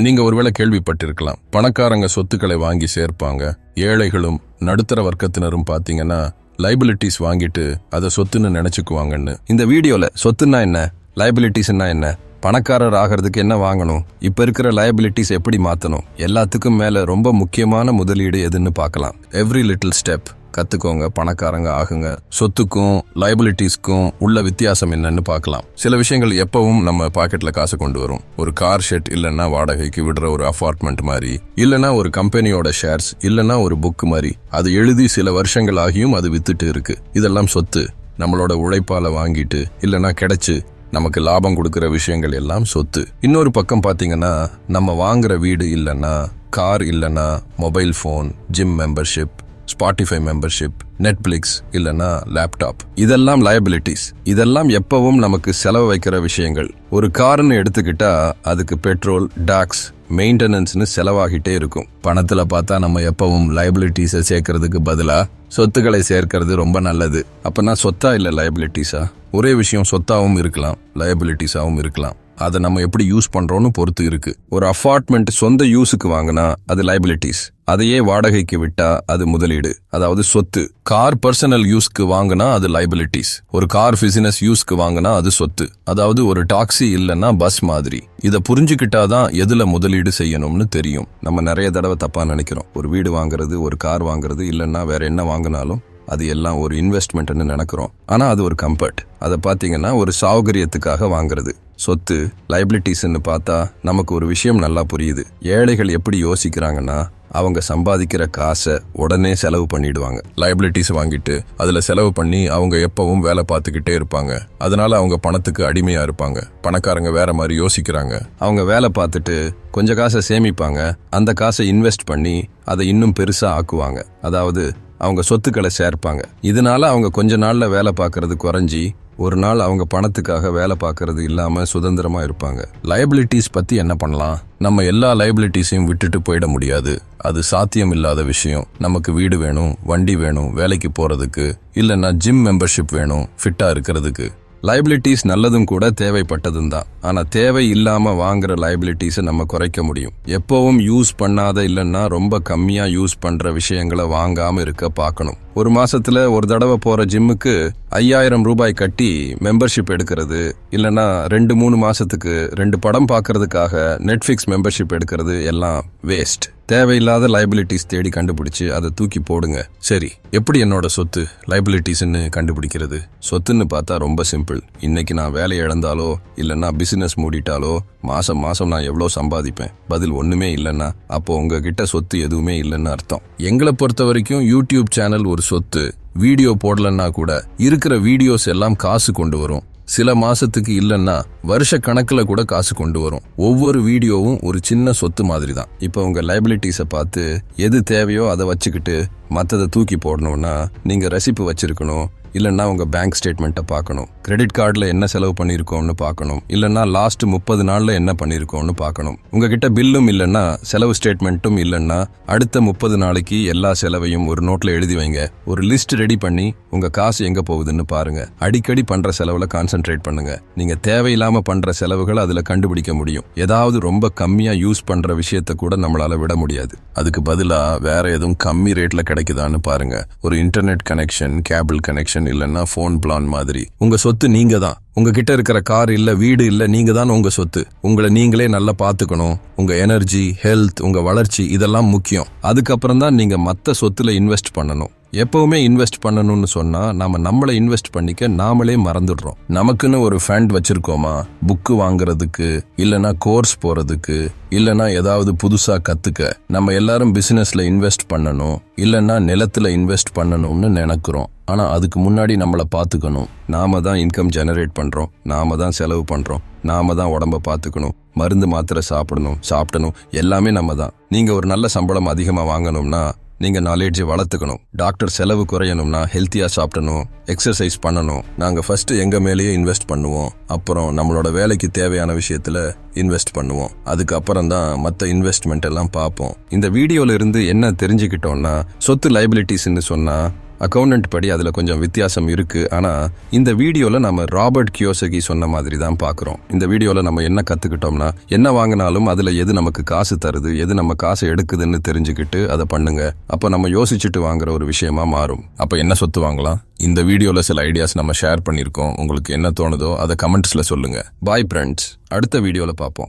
நீங்க ஒருவேளை கேள்விப்பட்டிருக்கலாம். பணக்காரங்க சொத்துக்களை வாங்கி சேர்ப்பாங்க. ஏழைகளும் நடுத்தர வர்க்கத்தினரும் பாத்தீங்கன்னா லைபிலிட்டிஸ் வாங்கிட்டு அதை சொத்துன்னு நினைச்சுக்குவாங்கன்னு. இந்த வீடியோல சொத்துன்னா என்ன? லைபிலிட்டிஸ்னா என்ன? பணக்காரர் ஆகிறதுக்கு என்ன வாங்கணும்? இப்ப இருக்கிற லயபிலிட்டிஸ் எப்படி மாத்தணும்? எல்லாத்துக்கும் மேல ரொம்ப முக்கியமான முதலீடு எதுன்னு பார்க்கலாம் எவ்ரி லிட்டில் ஸ்டெப் கத்துக்கோங்க பணக்காரங்க ஆகுங்க. சொத்துக்கும் லைபிலிட்டிஸ்க்கும் உள்ள வித்தியாசம் என்னன்னு பார்க்கலாம். சில விஷயங்கள் எப்பவும் நம்ம பாக்கெட்ல காசு கொண்டு வரும். ஒரு கார் ஷெட் இல்லைன்னா வாடகைக்கு விடுற ஒரு அபார்ட்மெண்ட் மாதிரி இல்லைன்னா ஒரு கம்பெனியோட ஷேர்ஸ் இல்லைன்னா ஒரு புக் மாதிரி. அது எழுதி சில வருஷங்கள் ஆகியும் அது வித்துட்டு இருக்கு. இதெல்லாம் சொத்து. நம்மளோட உழைப்பால வாங்கிட்டு இல்லைன்னா கிடைச்சு நமக்கு லாபம் கொடுக்குற விஷயங்கள் எல்லாம் சொத்து. இன்னொரு பக்கம் பார்த்தீங்கன்னா நம்ம வாங்குற வீடு இல்லைன்னா கார் இல்லைன்னா mobile phone gym membership Spotify membership Netflix இல்லைன்னா லேப்டாப் இதெல்லாம் லயபிலிட்டிஸ் இதெல்லாம் எப்பவும் நமக்கு செலவு வைக்கிற விஷயங்கள். ஒரு கார்னு எடுத்துக்கிட்டா அதுக்கு பெட்ரோல் டாக்ஸ் மெயின்டெனன்ஸ்னு செலவாகிட்டே இருக்கும். பணத்தில் பார்த்தா நம்ம எப்பவும் லயபிலிட்டிஸை சேர்க்கறதுக்கு பதிலாக சொத்துக்களை சேர்க்கறது ரொம்ப நல்லது. அப்போனா சொத்தா இல்லை லயபிலிட்டிஸா ஒரே விஷயம் சொத்தாகவும் இருக்கலாம் லயபிலிட்டிஸாகவும் இருக்கலாம். அதை நம்ம எப்படி யூஸ் பண்றோம்னு பொறுத்து இருக்கு. ஒரு அஃபார்ட்மெண்ட் சொந்த யூஸுக்கு வாங்கினா அது லைபிலிட்டிஸ் அதையே வாடகைக்கு விட்டா அது முதலீடு. அதாவது சொத்து. கார் பர்சனல் யூஸ்க்கு வாங்கினா அது லைபிலிட்டிஸ் ஒரு கார் பிசினஸ் யூஸ்க்கு வாங்கினா அது சொத்து. அதாவது ஒரு டாக்ஸி இல்லைன்னா பஸ் மாதிரி. இதை புரிஞ்சுக்கிட்டாதான் எதுல முதலீடு செய்யணும்னு தெரியும். நம்ம நிறைய தடவை தப்பா நினைக்கிறோம். ஒரு வீடு வாங்குறது ஒரு கார் வாங்குறது இல்லைன்னா வேற என்ன வாங்கினாலும் அது எல்லாம் ஒரு இன்வெஸ்ட்மெண்ட்னு நினைக்கிறோம். ஆனா அது ஒரு கம்ஃபர்ட் அதை பார்த்தீங்கன்னா ஒரு சௌகரியத்துக்காக வாங்குறது. சொத்து லைபிலிட்டிஸ்ன்னு பார்த்தா நமக்கு ஒரு விஷயம் நல்லா புரியுது. ஏழைகள் எப்படி யோசிக்கிறாங்கன்னா அவங்க சம்பாதிக்கிற காசை உடனே செலவு பண்ணிடுவாங்க. லைபிலிட்டிஸ் வாங்கிட்டு அதில் செலவு பண்ணி அவங்க எப்பவும் வேலை பார்த்துக்கிட்டே இருப்பாங்க. அதனால அவங்க பணத்துக்கு அடிமையாக இருப்பாங்க. பணக்காரங்க வேற மாதிரி யோசிக்கிறாங்க. அவங்க வேலை பார்த்துட்டு கொஞ்சம் காசை சேமிப்பாங்க. அந்த காசை இன்வெஸ்ட் பண்ணி அதை இன்னும் பெருசாக ஆக்குவாங்க. அதாவது அவங்க சொத்துக்களை சேர்ப்பாங்க இதனால அவங்க கொஞ்ச நாள்ல வேலை பார்க்கறது குறைஞ்சி ஒரு நாள் அவங்க பணத்துக்காக வேலை பார்க்கறது இல்லாம சுதந்திரமா இருப்பாங்க. லைபிலிட்டிஸ் பத்தி என்ன பண்ணலாம்? நம்ம எல்லா லைபிலிட்டிஸையும் விட்டுட்டு போயிட முடியாது. அது சாத்தியம் இல்லாத விஷயம். நமக்கு வீடு வேணும் வண்டி வேணும் வேலைக்கு போறதுக்கு இல்லைன்னா ஜிம் மெம்பர்ஷிப் வேணும் ஃபிட்டா இருக்கிறதுக்கு. லைபிலிட்டிஸ் நல்லதும் கூட தேவைப்பட்டதும் தான் ஆனால் தேவை இல்லாமல் வாங்குற லைபிலிட்டிஸை நம்ம குறைக்க முடியும். எப்பவும் யூஸ் பண்ணாத இல்லைன்னா ரொம்ப கம்மியாக யூஸ் பண்ணுற விஷயங்களை வாங்காமல் இருக்க பார்க்கணும் ஒரு மாசத்துல ஒரு தடவை போற ஜிம்முக்கு ஐயாயிரம் ரூபாய் கட்டி மெம்பர்ஷிப் எடுக்கிறது இல்லைன்னா ரெண்டு மூணு மாசத்துக்கு ரெண்டு படம் பார்க்கறதுக்காக நெட்ஃபிக்ஸ் மெம்பர்ஷிப் எடுக்கிறது எல்லாம் வேஸ்ட் தேவையில்லாத லைபிலிட்டிஸ் தேடி கண்டுபிடிச்சு அதை தூக்கி போடுங்க. சரி எப்படி என்னோட சொத்து லைபிலிட்டிஸ்ன்னு கண்டுபிடிக்கிறது? சொத்துன்னு பார்த்தா ரொம்ப சிம்பிள் இன்னைக்கு நான் வேலை இழந்தாலோ இல்லைன்னா பிசினஸ் மூடிட்டாலோ மாசம் மாசம் நான் எவ்வளோ சம்பாதிப்பேன்? பதில் ஒன்றுமே இல்லைன்னா அப்போ உங்ககிட்ட சொத்து எதுவுமே இல்லைன்னு அர்த்தம். எங்களை பொறுத்த வரைக்கும் யூடியூப் சேனல் ஒரு சொத்து. வீடியோ போடலன்னா கூட இருக்கிற வீடியோஸ் எல்லாம் காசு கொண்டு வரும். சில மாசத்துக்கு இல்லைன்னா வருஷ கணக்கில் கூட காசு கொண்டு வரும். ஒவ்வொரு வீடியோவும் ஒரு சின்ன சொத்து மாதிரி தான் இப்போ உங்கள் லைபிலிட்டிஸை பார்த்து எது தேவையோ அதை வச்சுக்கிட்டு மற்றதை தூக்கி போடணும்னா நீங்கள் ரெசிப்பு வச்சிருக்கணும். இல்லைன்னா உங்கள் பேங்க் ஸ்டேட்மெண்ட்டை பார்க்கணும். கிரெடிட் கார்டில் என்ன செலவு பண்ணியிருக்கோம்னு பார்க்கணும். இல்லைன்னா லாஸ்ட் முப்பது நாளில் என்ன பண்ணியிருக்கோம்னு பார்க்கணும். உங்ககிட்ட பில்லும் இல்லைன்னா செலவு ஸ்டேட்மெண்ட்டும் இல்லைன்னா அடுத்த முப்பது நாளைக்கு எல்லா செலவையும் ஒரு நோட்டில் எழுதி வைங்க. ஒரு லிஸ்ட் ரெடி பண்ணி உங்கள் காசு எங்கே போகுதுன்னு பாருங்க. அடிக்கடி பண்ணுற செலவில் கான்சென்ட்ரேட் பண்ணுங்க. நீங்கள் தேவையில்லாமல் பண்ணுற செலவுகளை அதில் கண்டுபிடிக்க முடியும். ஏதாவது ரொம்ப கம்மியாக யூஸ் பண்ணுற விஷயத்தை கூட நம்மளால் விட முடியாது. அதுக்கு பதிலாக வேற எதுவும் கம்மி ரேட்டில் கிடைக்குதான்னு பாருங்க. ஒரு இன்டர்நெட் கனெக்ஷன் கேபிள் கனெக்ஷன் இல்லைன்னா ஃபோன் பிளான் மாதிரி. உங்க சொத்து நீங்க தான் உங்ககிட்ட இருக்கிற கார் இல்ல வீடு இல்ல நீங்க தான் உங்க சொத்து. உங்களை நீங்களே நல்லா பாத்துக்கணும் உங்க எனர்ஜி ஹெல்த் உங்க வளர்ச்சி இதெல்லாம் முக்கியம். அதுக்கப்புறம் தான் நீங்க மற்ற சொத்துல இன்வெஸ்ட் பண்ணணும். எப்பவுமே இன்வெஸ்ட் பண்ணணும்னு சொன்னா நாம நம்மளை இன்வெஸ்ட் பண்ணிக்க நாமளே மறந்துடுறோம். நமக்குன்னு ஒரு ஃபண்ட் வச்சிருக்கோமா? புக்கு வாங்குறதுக்கு இல்லனா கோர்ஸ் போறதுக்கு இல்லனா ஏதாவது புதுசா கத்துக்க. நம்ம எல்லாரும் பிசினஸ்ல இன்வெஸ்ட் பண்ணணும். இல்லனா நிலத்துல இன்வெஸ்ட் பண்ணணும்னு நினைக்கிறோம். ஆனால் அதுக்கு முன்னாடி நம்மளை பார்த்துக்கணும் நாம தான் இன்கம் ஜெனரேட் பண்ணுறோம் நாம தான் செலவு பண்ணுறோம் நாம தான் உடம்ப பார்த்துக்கணும் மருந்து மாத்திரை சாப்பிடணும் சாப்பிடணும். எல்லாமே நம்ம தான். நீங்கள் ஒரு நல்ல சம்பளம் அதிகமாக வாங்கணும்னா நீங்கள் நாலேஜை வளர்த்துக்கணும். டாக்டர் செலவு குறையணும்னா ஹெல்த்தியாக சாப்பிடணும். எக்ஸசைஸ் பண்ணணும். நாங்கள் ஃபஸ்ட்டு எங்கள் மேலேயே இன்வெஸ்ட் பண்ணுவோம். அப்புறம் நம்மளோட வேலைக்கு தேவையான விஷயத்தில் இன்வெஸ்ட் பண்ணுவோம். அதுக்கப்புறம் தான் மற்ற இன்வெஸ்ட்மெண்ட் எல்லாம் பார்ப்போம். இந்த வீடியோவில் இருந்து என்ன தெரிஞ்சுக்கிட்டோம்னா சொத்து லைபிலிட்டிஸ்ன்னு சொன்னால் அக்கௌண்டன்ட் படி அதில் கொஞ்சம் வித்தியாசம் இருக்குது ஆனால் இந்த வீடியோவில் நம்ம ராபர்ட் கியோசகி சொன்ன மாதிரி தான் பார்க்குறோம் இந்த வீடியோவில் நம்ம என்ன கற்றுக்கிட்டோம்னா என்ன வாங்கினாலும் அதில் எது நமக்கு காசு தருது எது நம்ம காசை எடுக்குதுன்னு தெரிஞ்சுக்கிட்டு அதை பண்ணுங்க. அப்போ நம்ம யோசிச்சுட்டு வாங்குற ஒரு விஷயமா மாறும். அப்போ என்ன சொத்து வாங்கலாம்? இந்த வீடியோவில் சில ஐடியாஸ் நம்ம ஷேர் பண்ணியிருக்கோம். உங்களுக்கு என்ன தோணுதோ அதை கமெண்ட்ஸில் சொல்லுங்கள் பாய் ஃப்ரெண்ட்ஸ் அடுத்த வீடியோவில் பார்ப்போம்